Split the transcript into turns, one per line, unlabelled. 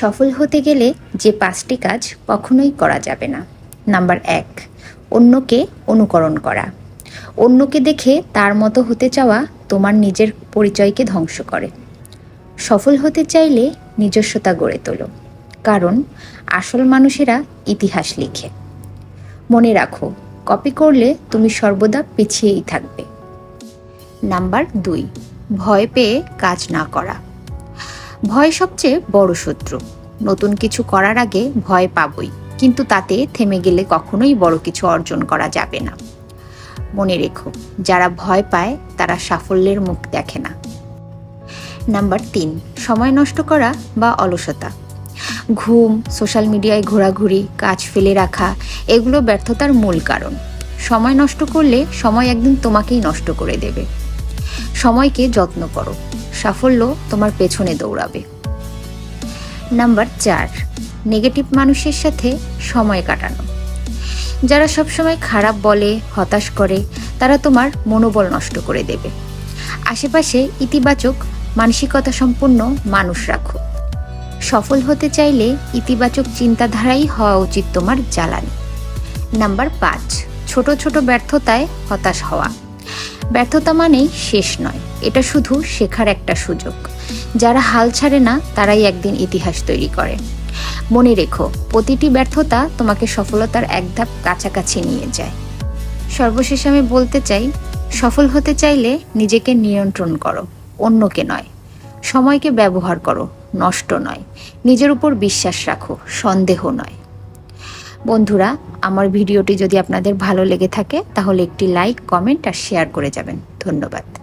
সফল হতে গেলে যে পাঁচটি কাজ কখনোই করা যাবে না। নাম্বার এক, অন্যকে অনুকরণ করা। অন্যকে দেখে তার মতো হতে চাওয়া তোমার নিজের পরিচয়কে ধ্বংস করে। সফল হতে চাইলে নিজস্বতা গড়ে তোলো, কারণ আসল মানুষেরা ইতিহাস লিখে। মনে রাখো, কপি করলে তুমি সর্বদা পিছিয়েই থাকবে। নাম্বার দুই, ভয় পেয়ে কাজ না করা। ভয় সবচেয়ে বড় শত্রু। নতুন কিছু করার আগে ভয় পাবই, কিন্তু তাতে থেমে গেলে কখনোই বড় কিছু অর্জন করা যাবে না। মনে রেখো, যারা ভয় পায়, তারা সাফল্যের মুখ দেখে না। নাম্বার তিন, সময় নষ্ট করা বা অলসতা। ঘুম, সোশ্যাল মিডিয়ায় ঘোরাঘুরি, কাজ ফেলে রাখা, এগুলো ব্যর্থতার মূল কারণ। সময় নষ্ট করলে সময় একদিন তোমাকেই নষ্ট করে দেবে। সময়কে যত্ন করো। সাফল্য তোমার পেছনে দৌড়াবে। নাম্বার চার, নেগেটিভ মানুষের সাথে সময় কাটানো। যারা সবসময় খারাপ বলে, হতাশ করে, তারা তোমার মনোবল নষ্ট করে দেবে। আশেপাশে ইতিবাচক মানসিকতা সম্পন্ন মানুষ রাখো। সফল হতে চাইলে ইতিবাচক চিন্তাধারাই হওয়া উচিত তোমার জ্বালানি। নাম্বার পাঁচ, ছোট ছোট ব্যর্থতায় হতাশ হওয়া। ব্যর্থতা মানেই শেষ নয়। এটা শুধু শেখার একটা সুযোগ। যারা হাল ছাড়ে না, তারাই একদিন ইতিহাস তৈরি করে। মনে রেখো, প্রতিটি ব্যর্থতা তোমাকে সফলতার এক ধাপ কাছাকাছি নিয়ে যায়। সর্বশেষ আমি বলতে চাই, সফল হতে চাইলে নিজেকে নিয়ন্ত্রণ করো, অন্যকে নয়। সময়কে ব্যবহার করো, নষ্ট নয়। নিজের উপর বিশ্বাস রাখো, সন্দেহ নয়। বন্ধুরা, আমার ভিডিওটি যদি আপনাদের ভালো লেগে থাকে, তাহলে একটি লাইক কমেন্ট আর শেয়ার করে যাবেন। ধন্যবাদ।